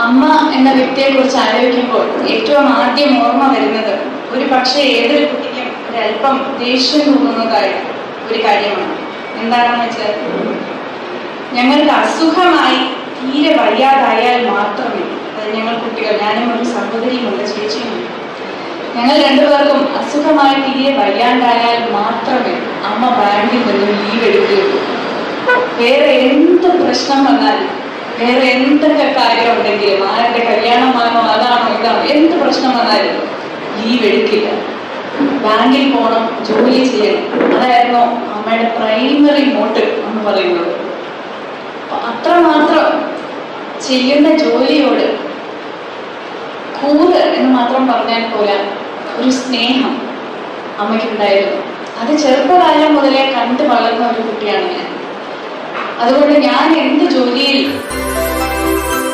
അമ്മ എന്ന വ്യക്തിയെ കുറിച്ച് ആലോചിക്കുമ്പോൾ ഏറ്റവും ആദ്യം ഓർമ്മ വരുന്നത് ഒരു പക്ഷേ ഏതൊരു കുട്ടിക്കും ഒരല്പം ദേഷ്യം തോന്നുന്നതായ ഒരു കാര്യമാണ്. എന്താണെന്ന് വെച്ചാൽ ഞങ്ങൾക്ക് അസുഖമായി തീരെ വയ്യാതായാൽ മാത്രമേ അത് ഞങ്ങൾ കുട്ടികൾ ഞാനും ഒരു സഹോദരിയുമുണ്ട് ചേച്ചിയുമുണ്ട് ഞങ്ങൾ രണ്ടുപേർക്കും അസുഖമായി തീരെ വയ്യാണ്ടായാൽ മാത്രമേ അമ്മ ബാങ്കിൽ നിന്ന് ലീവ് എടുക്കുകയുള്ളൂ. വേറെ എന്ത് പ്രശ്നം വന്നാലും വേറെ എന്തൊക്കെ കാര്യം ഉണ്ടെങ്കിലും ആരുടെ കല്യാണമാണോ അതാണോ ഇതാണോ എന്ത് പ്രശ്നം വന്നാലും ലീവ് എടുക്കില്ല. ബാങ്കിൽ പോകണം ജോലി ചെയ്യണം. അതായിരുന്നു അമ്മയുടെ പ്രൈമറി മോട്ട് എന്ന് പറയുന്നത്. അത്രമാത്രം ചെയ്യുന്ന ജോലിയോട് കൂറ് എന്ന് മാത്രം പറഞ്ഞാൽ പോലെ ഒരു സ്നേഹം അമ്മയ്ക്കുണ്ടായിരുന്നു. അത് ചെറുപ്പകാലം മുതലേ കണ്ടു വളർന്ന ഒരു കുട്ടിയാണ് ഞാൻ. അതുകൊണ്ട് ഞാൻ എന്ത് ജോലിയിൽ